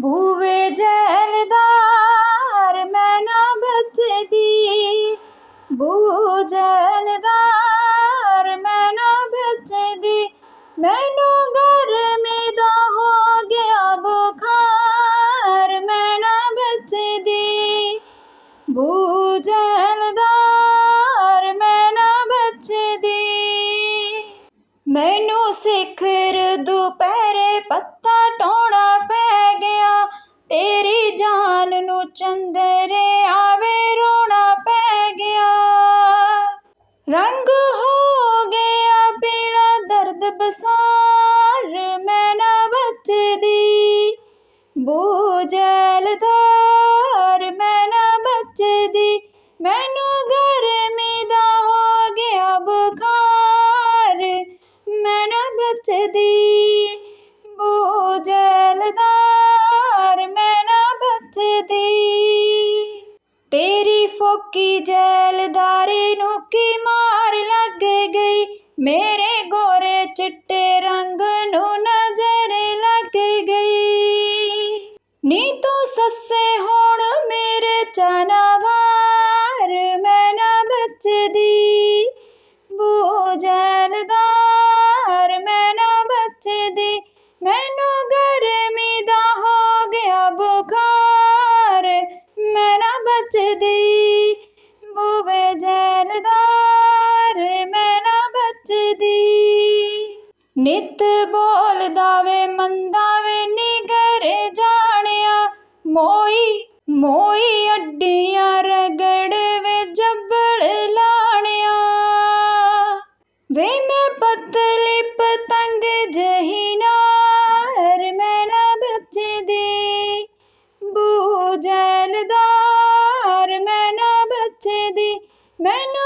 ਬੂਵੇ ਜੈਲਦਾਰ, ਮੈਂ ਨਾ ਬਚਦੀ ਬੂ ਜੈਲਦਾਰ, ਮੈਂ ਨਾ ਬਚਦੀ ਮੈਨੂੰ ਗਰਮੀ ਦਾ ਹੋ ਗਿਆ ਬੁਖਾਰ, ਮੈਂ ਨਾ ਬਚਦੀ ਬੂ ਜੈਲਦਾਰ, ਮੈਂ ਨਾ ਬਚਦੀ ਮੈਨੂੰ ਸਿਖਰ ਦੁਪਹਿਰੇ ਪੱਤਾ ਚੰਦਰੇ ਆਵੇ ਰੋਣਾ ਪੈ ਗਿਆ। ਰੰਗ ਹੋ ਗਿਆ ਪੀਲਾ, ਦਰਦ ਬਸਾਰ ਮੈਂ ਨਾ ਬਚਦੀ। ਬੂਝਲਦਾਰ ਮੈਂ ਨਾ ਬਚਦੀ। ਮੈਨੂੰ ਗਰਮੀ ਦਾ ਹੋ ਗਿਆ ਬੁਖਾਰ, ਮੈਂ ਨਾ ਬਚਦੀ। ਬਚਦੀ ਤੇਰੀ ਫੋਕੀ ਜੈਲਦਾਰੀ ਨੂੰ ਕੀ ਮਾਰ ਲੱਗ ਗਈ? ਬੋਲਦਾ ਵੇ ਮੰਦਾ ਵੇ ਨਿਗਰ ਜਾਣਿਆ। ਮੋਈ ਮੋਈ ਅੱਡੀਆਂ ਰਗੜ ਵੇ ਜੱਬੜ ਲਾਣਿਆ। ਵੇ ਮੈਂ ਪਤਲੀ ਪਤੰਗ ਜਹੀ ਨਾਰ ਮੈਂ ਨਾ ਬਚਦੀ। ਬੂਝਲਦਾਰ ਮੈਂ ਨਾ ਬਚਦੀ। ਮੈਨੂੰ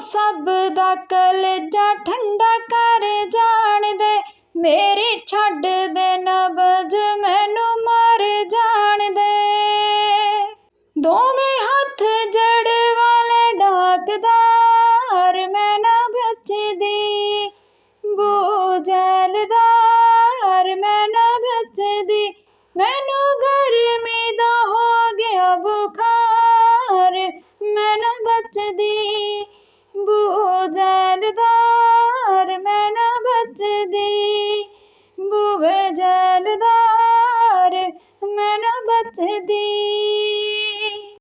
ਸਭ ਦਾ ਕਲਜਾ ਠੰਡਾ ਕਰ ਜਾਣ ਦੇ ਮੇਰੀ ਛੱਡ ਦੇ ਨਬਜ, ਮੈਨੂੰ ਮਰ ਜਾਣ ਦੇ ਦੋਵੇਂ ਹੱਥ ਜੜ ਵਾਲੇ ਡਾਕਦਾਰ, ਮੈਂ ਨਾ ਬਚਦੀ। ਬੂਝਲਦਾਰ, ਮੈਂ ਨਾ ਬਚਦੀ। ਮੈਨੂੰ ਗਰਮੀ ਦਾ ਹੋ ਗਿਆ ਬੁਖਾਰ, ਮੈਂ ਨਾ ਬਚਦੀ। ਜਲਦਾਰ ਮੈਂ ਬਚਦੀ।